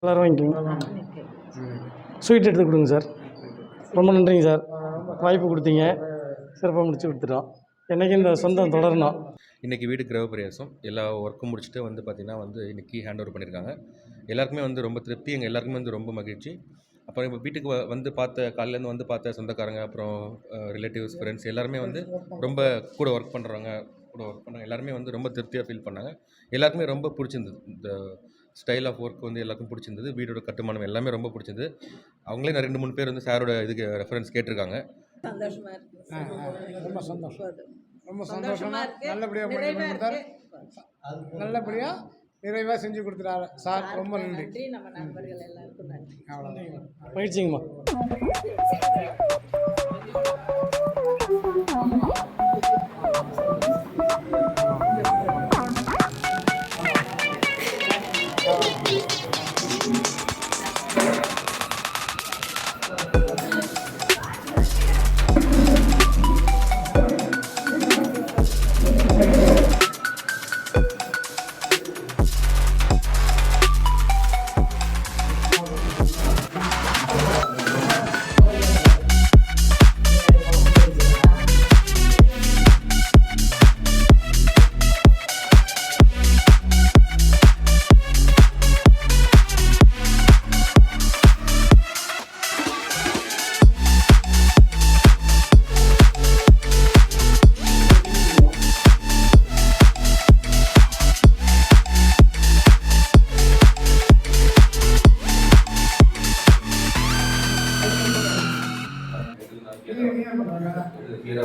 எல்லோரும் வாங்கிக்கோங்க. ஸ்வீட் எடுத்து கொடுங்க சார். ரொம்ப நன்றிங்க சார். வாய்ப்பு கொடுத்தீங்க. சிறப்பாக முடிச்சு கொடுத்துட்டோம். என்றைக்கு இந்த சொந்தம் தொடரணும்? இன்றைக்கி வீடு கிரகப்பிரவேசம் எல்லா ஒர்க்கும் முடிச்சுட்டு வந்து பார்த்திங்கன்னா வந்து இன்றைக்கி ஹேண்ட் ஓவர் பண்ணியிருக்காங்க எல்லாருக்குமே வந்து ரொம்ப திருப்தி. எங்கள் எல்லாருக்குமே வந்து ரொம்ப மகிழ்ச்சி. அப்புறம் இப்போ வீட்டுக்கு வ- வந்து பார்த்த காலையிலேருந்து வந்து பார்த்த சொந்தக்காரங்க அப்புறம் ரிலேட்டிவ்ஸ் ஃப்ரெண்ட்ஸ் எல்லாருமே வந்து ரொம்ப கூட ஒர்க் பண்ணுறவங்க கூட ஒர்க் பண்ணுறாங்க எல்லாருமே வந்து ரொம்ப திருப்தியாக ஃபீல் பண்ணாங்க. எல்லாருக்குமே ரொம்ப பிடிச்சிருந்தது. இந்த ஸ்டைல் ஆஃப் ஒர்க் வந்து எல்லாருக்கும் பிடிச்சிருந்தது. வீடோட கட்டுமானம் எல்லாமே ரொம்ப பிடிச்சிருந்தது. அவங்களே நான் ரெண்டு மூணு பேர் வந்து சாரோட இதுக்கு ரெஃபரன்ஸ் கேட்டிருக்காங்க. ரொம்ப சந்தோஷம். ரொம்ப சந்தோஷமா. சந்தோஷமா இருக்கு. நல்லபடியாக நல்லபடியாக நிறைவாக செஞ்சு கொடுத்துட்டாரு. சார் ரொம்ப நன்றி. நன்றி. நம்ம நண்பர்கள் எல்லாருக்கும் நன்றி. அவ்வளோதான்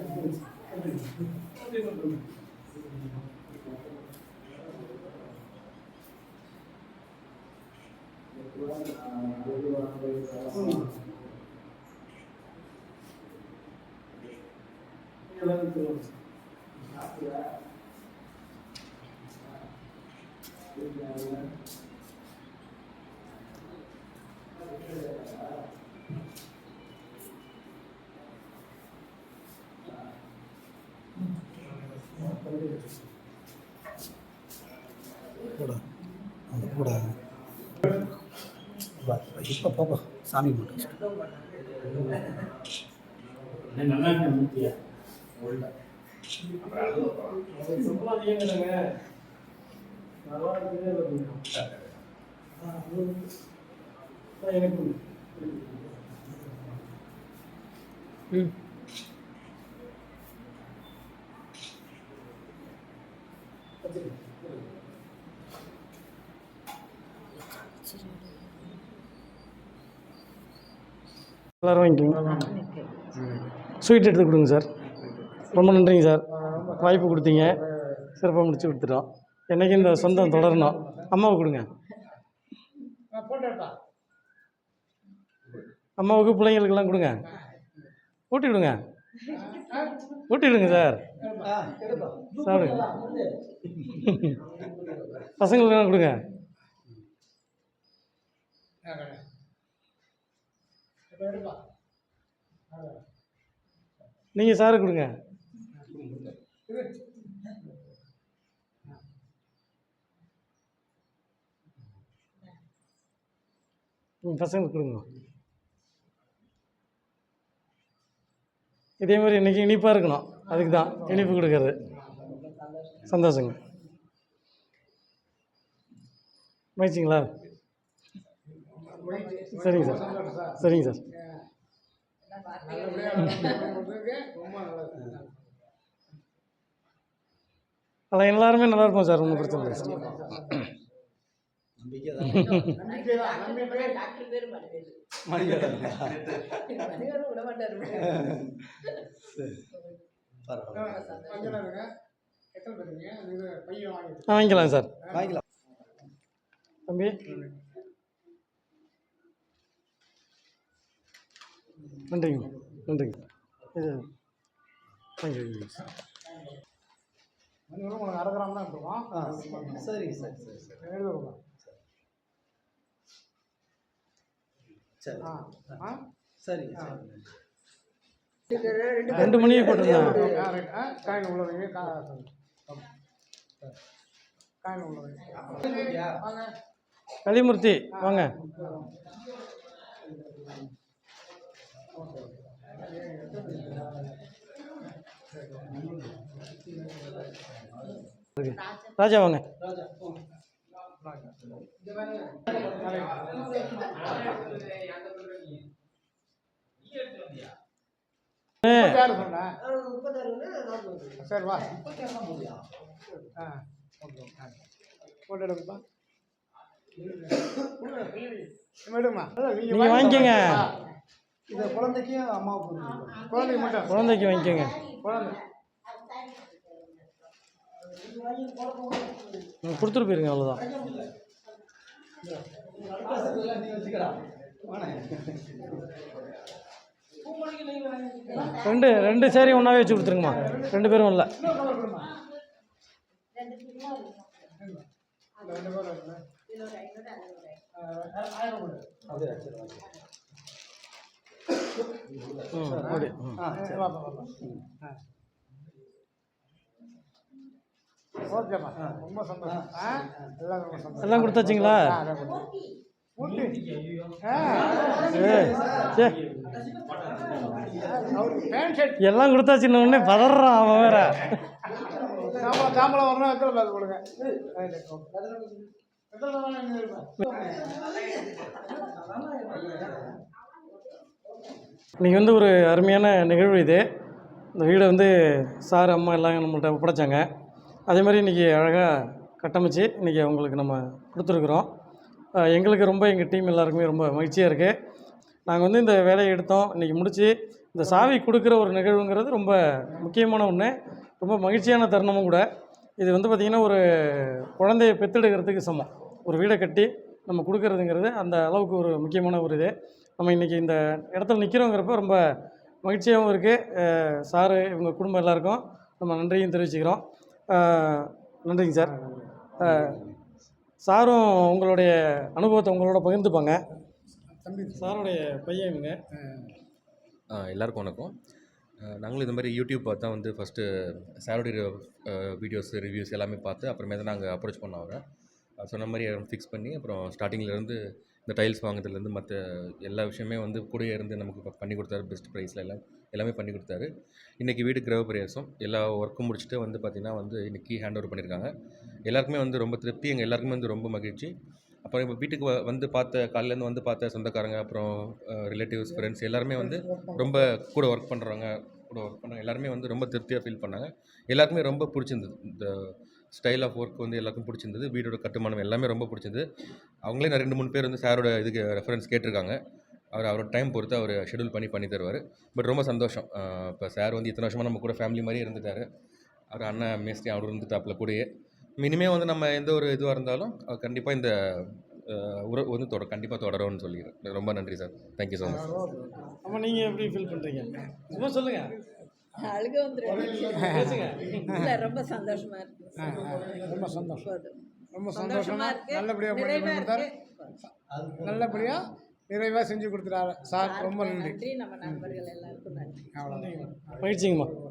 மகிழ்ச்சிங்கம்மா கூட கூட இப்போ போப்போ சாமி மட்டும் ம். எல்லோரும் வாங்கிக்கோங்க. ஸ்வீட் எடுத்து கொடுங்க சார். ரொம்ப நன்றிங்க சார். வாய்ப்பு கொடுத்தீங்க. சிறப்பாக முடிச்சு கொடுத்துட்டோம். என்றைக்கு இந்த சொந்தம் தொடரணும்? அம்மாவுக்கு கொடுங்க. அம்மாவுக்கு பிள்ளைங்களுக்கெல்லாம் கொடுங்க. ஊட்டி விடுங்க. ஊட்டி விடுங்க சார். சாப்பிடுங்க. பசங்களுக்கெல்லாம் கொடுங்க. நீங்கள் சாரு கொடுங்க. ம் பசங்களுக்கு கொடுங்க. இதே மாதிரி இன்றைக்கி இனிப்பாக இருக்கணும். அதுக்கு தான் இனிப்பு கொடுக்கறது. சந்தோஷங்க. மகிழ்ச்சிங்களா? சரிங்க சார். சரிங்க சார். அதில் எல்லாருமே நல்லா இருப்போம் சார் ஒன்றும் பிரச்சனை இல்லை. சார் நம்பிக்கை தான். நம்பிக்கை தான் நன்றிங்க. நன்றிங்க. இது வாங்கிக்கோங்க சார் மணி உனக்கு அரை கிராம் தான் இருக்கும் ஆ சரிங்க சார் சரி சரி எழுதுவோம் சரி ஆ ஆ சரிங்க சரி ரெண்டு மணியே போட்டிருந்தேன் ஆ ஆ காயின் உள்ள வைங்க கா காயின் உள்ள வைங்க வாங்க கலிமூர்த்தி வாங்க. ராஜா வாங்க. சரி வா. ஆ ஓகே ஆ போட்டோ எடுப்பா. எடுமா? நீங்க வாங்கிக்கோங்க. இதை குழந்தைக்கும் அம்மாவுக்கு குழந்தைக்கு மட்டும். குழந்தைக்கு வாங்கிக்கோங்க. குழந்தை. கொடுத்துட்டு போயிருங்க அவ்வளோதான் ரெண்டு ரெண்டு சேரி ஒன்றாவே வச்சு கொடுத்துருங்கம்மா ரெண்டு பேரும் இல்லை ம் அப்படி ஆ சரி வா, வா, வா. ஆ. ஓகேம்மா ரொம்ப சந்தோஷம். ஆ எல்லாம் ரொம்ப சந்தோஷம். எல்லாம் கொடுத்தாச்சுங்களா எல்லாம் கொடுத்தாச்சுன்ன உடனே பதறான் அவன் வேற. வரணும் எத்தனை பேர் கொடுங்க? இன்றைக்கி வந்து ஒரு அருமையான நிகழ்வு இது. இந்த வீடை வந்து சார் அம்மா எல்லாம் நம்மள்ட்ட ஒப்படைச்சாங்க. அதே மாதிரி இன்றைக்கி அழகாக கட்டமைச்சு இன்றைக்கி அவங்களுக்கு நம்ம கொடுத்துருக்குறோம். எங்களுக்கு ரொம்ப எங்கள் டீம் எல்லாருக்குமே ரொம்ப மகிழ்ச்சியாக இருக்குது நாங்கள் வந்து இந்த வேலையை எடுத்தோம். இன்றைக்கி முடித்து இந்த சாவி கொடுக்குற ஒரு நிகழ்வுங்கிறது ரொம்ப முக்கியமான ஒன்று ரொம்ப மகிழ்ச்சியான தருணமும் கூட. இது வந்து பார்த்திங்கன்னா ஒரு குழந்தைய பெத்தெடுக்கிறதுக்கு சமம். ஒரு வீடை கட்டி நம்ம கொடுக்குறதுங்கிறது அந்த அளவுக்கு ஒரு முக்கியமான ஒரு இது. நம்ம இன்றைக்கி இந்த இடத்துல நிற்கிறோங்கிறப்ப ரொம்ப மகிழ்ச்சியாகவும் இருக்குது சாரு இவங்க குடும்பம் எல்லாருக்கும் நம்ம நன்றியும் தெரிவிச்சுக்கிறோம். நன்றிங்க சார். சாரும் உங்களுடைய அனுபவத்தை உங்களோட பகிர்ந்துப்பாங்க. தம்பி சாருடைய பையன் இவங்க. எல்லாருக்கும் வணக்கம். நாங்களும் இந்த மாதிரி யூடியூப் பார்த்து தான் வந்து ஃபஸ்ட்டு சாரோடைய வீடியோஸ் ரிவ்யூஸ் எல்லாமே பார்த்து அப்புறமே தான் நாங்கள் அப்ரோச் பண்ணோம் அவரை. சொன்ன மாதிரி ஃபிக்ஸ் பண்ணி அப்புறம் ஸ்டார்டிங்லேருந்து இந்த டைல்ஸ் வாங்குறதுலேருந்து மற்ற எல்லா விஷயமே வந்து கூடயே இருந்து நமக்கு பண்ணி கொடுத்தாரு பெஸ்ட் ப்ரைஸில் எல்லாம் எல்லாமே பண்ணி கொடுத்தாரு. இன்றைக்கி வீடு கிரக பிரவேசம் எல்லா ஒர்க்கும் முடிச்சுட்டு வந்து பார்த்திங்கன்னா வந்து இன்றைக்கி ஹேண்ட் ஓவர் பண்ணியிருக்காங்க எல்லாருக்குமே வந்து ரொம்ப திருப்தி. எங்கள் எல்லாருக்குமே வந்து ரொம்ப மகிழ்ச்சி. அப்புறம் இப்போ வீட்டுக்கு வ- வந்து பார்த்த காலையிலேருந்து வந்து பார்த்த சொந்தக்காரங்க அப்புறம் ரிலேட்டிவ்ஸ் ஃப்ரெண்ட்ஸ் எல்லாருமே வந்து ரொம்ப கூட ஒர்க் பண்ணுறவங்க கூட ஒர்க் பண்ணுறாங்க எல்லாருமே வந்து ரொம்ப திருப்தியாக ஃபீல் பண்ணாங்க. எல்லாருக்குமே ரொம்ப பிடிச்சிருந்தது. இந்த ஸ்டைல் ஆஃப் ஒர்க் வந்து எல்லாருக்கும் பிடிச்சிருந்தது. வீடோட கட்டுமானம் எல்லாமே ரொம்ப பிடிச்சிருந்தது. அவங்களே நான் ரெண்டு மூணு பேர் வந்து சாரோட இதுக்கு ரெஃபரன்ஸ் கேட்டிருக்காங்க. அவர் அவரோட டைம் பொறுத்து அவர் ஷெடியூல் பண்ணி பண்ணி தருவார். பட் ரொம்ப சந்தோஷம். இப்போ சார் வந்து இத்தனை வருஷமாக நம்ம கூட ஃபேமிலி மாதிரியே இருந்துட்டார். அவர் அண்ணன் மேஸ்தி அவர் இருந்துட்டாப்புல கூடயே. மினிமே வந்து நம்ம எந்த ஒரு இதுவாக இருந்தாலும் கண்டிப்பாக இந்த உறவு வந்து தொட கண்டிப்பாக தொடரும்னு சொல்லிடுறேன் ரொம்ப நன்றி சார் தேங்க்யூ ஸோ மச் ஆமாம் நீங்கள் எப்படி ஃபீல் பண்ணுறீங்க சும்மா சொல்லுங்கள் அழுக வந்துடும் இல்லை ரொம்ப சந்தோஷமா இருக்கு. ரொம்ப சந்தோஷம். ரொம்ப சந்தோஷமா நல்லபடியாக பண்ணி நிறைவா கொடுத்தாரு. நல்லபடியாக நிறைவாக செஞ்சு கொடுத்துட்டாரு. சார் ரொம்ப நன்றி. நம்ம நண்பர்கள் எல்லாருக்கும் நன்றி. அவ்வளோதான்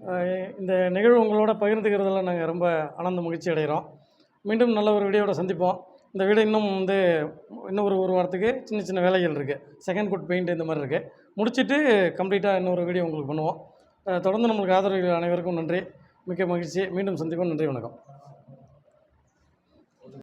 அஹ் இந்த நிகழ்வு உங்களோட பகிர்ந்துக்கிறதுல நாங்கள் ரொம்ப ஆனந்த மகிழ்ச்சி அடைகிறோம். மீண்டும் நல்ல ஒரு வீடியோட சந்திப்போம். இந்த வீடு இன்னும் வந்து இன்னும் ஒரு ஒரு வாரத்துக்கு சின்ன சின்ன வேலைகள் இருக்குது செகண்ட் குட் பெயிண்ட் இந்த மாதிரி இருக்குது முடிச்சுட்டு கம்ப்ளீட்டாக இன்னொரு வீடியோ உங்களுக்கு பண்ணுவோம். தொடர்ந்து நம்மளுக்கு ஆதரவு அனைவருக்கும் நன்றி. மிக்க மகிழ்ச்சி. மீண்டும் சந்திப்போம். நன்றி வணக்கம்.